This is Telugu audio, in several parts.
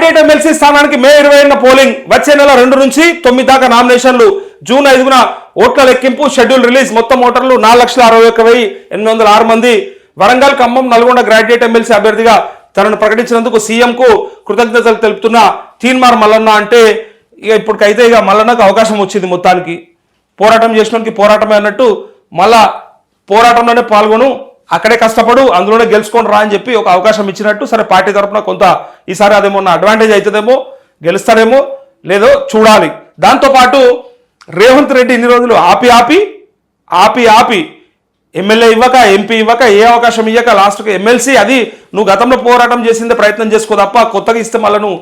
గ్రాడ్యుయేట్ ఎమ్మెల్సీ స్థానానికి మే ఇరవై ఏడున పోలింగ్ వచ్చే నెల రెండు నుంచి తొమ్మిది దాకా నామినేషన్లు. జూన్ ఐదున ఓట్ల లెక్కింపు షెడ్యూల్ రిలీజ్. మొత్తం ఓటర్లు నాలుగు లక్షల అరవై ఒక్క వెయ్యి ఎనిమిది వందల ఆరు మంది. వరంగల్ ఖమ్మం నల్గొండ గ్రాడ్యుయేట్ ఎమ్మెల్సీ అభ్యర్థిగా తనను ప్రకటించినందుకు సీఎంకు కృతజ్ఞతలు తెలుపుతున్న తీన్మార్ మల్లన్న అంటే ఇక ఇప్పటికైతే ఇక మల్లన్నకు అవకాశం వచ్చింది మొత్తానికి. పోరాటం చేసినోనికి పోరాటమే అన్నట్టు మళ్ళా పోరాటంలోనే పాల్గొను. అక్కడే కష్టపడు అందులోనే గెలుచుకొని రా అని చెప్పి ఒక అవకాశం ఇచ్చినట్టు సరే పార్టీ తరఫున కొంత ఈసారి అదేమన్నా అడ్వాంటేజ్ అవుతుందేమో గెలుస్తారేమో లేదో చూడాలి. దాంతోపాటు రేవంత్ రెడ్డి ఇన్ని రోజులు ఆపి ఆపి ఆపి ఆపి ఎమ్మెల్యే ఇవ్వక ఎంపీ ఇవ్వక ఏ అవకాశం ఇవ్వక లాస్ట్కి ఎమ్మెల్సీ అది నువ్వు గతంలో పోరాటం చేసిందే ప్రయత్నం చేసుకో తప్ప కొత్తగా ఇస్తే మళ్ళీ నువ్వు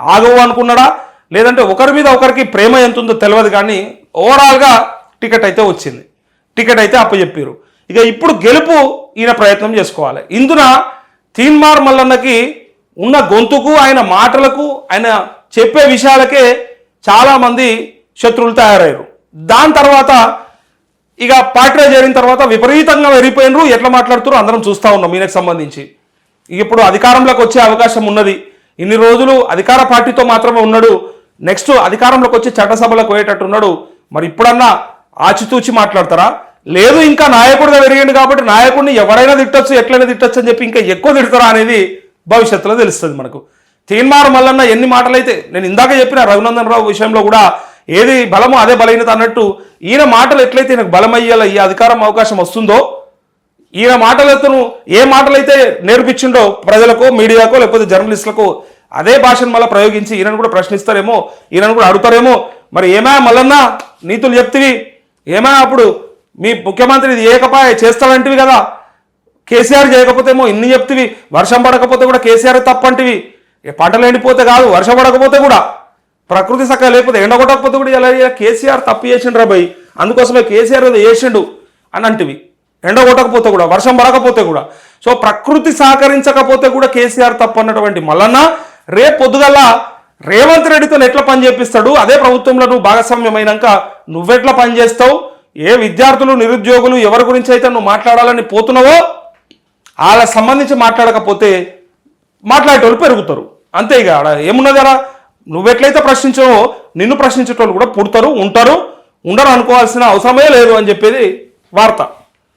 ఆగవు అనుకున్నాడా? లేదంటే ఒకరి మీద ఒకరికి ప్రేమ ఎంత ఉందో తెలియదు కానీ ఓవరాల్గా టికెట్ అయితే వచ్చింది. టికెట్ అయితే అప్పచెప్పారు. ఇక ఇప్పుడు గెలుపు ఈయన ప్రయత్నం చేసుకోవాలి. ఇందున తీన్మార్ మల్లన్నకి ఉన్న గొంతుకు ఆయన మాటలకు ఆయన చెప్పే విషయాలకే చాలామంది శత్రువులు తయారయ్యారు. దాని తర్వాత ఇక పార్టీలో చేరిన తర్వాత విపరీతంగా వెరిపోయినరు ఎట్లా మాట్లాడుతారో అందరం చూస్తూ ఉన్నాం ఈయనకు సంబంధించి. ఇప్పుడు అధికారంలోకి వచ్చే అవకాశం ఉన్నది. ఇన్ని రోజులు అధికార పార్టీతో మాత్రమే ఉన్నాడు. నెక్స్ట్ అధికారంలోకి వచ్చి చట్టసభలకు పోయేటట్టు ఉన్నాడు మరి ఇప్పుడన్నా ఆచితూచి మాట్లాడతారా? లేదు ఇంకా నాయకుడిగా పెరిగిండు కాబట్టి నాయకుడిని ఎవరైనా తిట్టచ్చు ఎట్లయినా తిట్టచ్చు అని చెప్పి ఇంకా ఎక్కువ తిడతారా అనేది భవిష్యత్తులో తెలుస్తుంది మనకు. తీన్మార్ మల్లన్న ఎన్ని మాటలైతే నేను ఇందాక చెప్పిన రఘునందన్ రావు విషయంలో కూడా ఏది బలమో అదే బలహీనత అన్నట్టు ఈయన మాటలు ఎట్లయితే నాకు బలమయ్యేలా ఈ అధికారం అవకాశం వస్తుందో ఈయన మాటలతోను ఏ మాటలైతే నేర్పించిండో ప్రజలకు మీడియాకో లేకపోతే జర్నలిస్టులకు అదే భాషను మళ్ళీ ప్రయోగించి ఈయనను కూడా ప్రశ్నిస్తారేమో ఈయనను కూడా అడుగుతారేమో. మరి ఏమా మల్లన్న నీతులు చెప్తివి? ఏమా అప్పుడు మీ ముఖ్యమంత్రి ఇది ఏకపాయ చేస్తాడంటివి కదా. కేసీఆర్ చేయకపోతేమో ఇన్ని చెప్తివి. వర్షం పడకపోతే కూడా కేసీఆర్ తప్పంటివి. ఏ పంటలు ఎండిపోతే కాదు వర్షం పడకపోతే కూడా. ప్రకృతి సక్క లేకపోతే ఎండ కొట్టకపోతే కూడా ఇలా కేసీఆర్ తప్పు చేసిండు రా భయ్ అందుకోసమే కేసీఆర్ ఏదో చేసిండు అని అంటివి ఎండ కొట్టకపోతే కూడా వర్షం పడకపోతే కూడా. సో ప్రకృతి సహకరించకపోతే కూడా కేసీఆర్ తప్పు అన్నటువంటి మల్లన్న రేపు పొద్దుగల్లా రేవంత్ రెడ్డితో ఎట్లా పని చేపిస్తాడు? అదే ప్రభుత్వంలో నువ్వు భాగస్వామ్యమైనాక నువ్వెట్లా పని చేస్తావు? ఏ విద్యార్థులు నిరుద్యోగులు ఎవరి గురించి అయితే నువ్వు మాట్లాడాలని పోతున్నావో వాళ్ళకి సంబంధించి మాట్లాడకపోతే మాట్లాడేటోళ్ళు పెరుగుతారు. అంతే ఇక ఆడ ఏమున్నది అలా నువ్వెట్లయితే ప్రశ్నించావో నిన్ను ప్రశ్నించేటోళ్ళు కూడా పుడతారు ఉంటారు. ఉండరు అనుకోవాల్సిన అవసరమే లేదు అని చెప్పేది వార్త.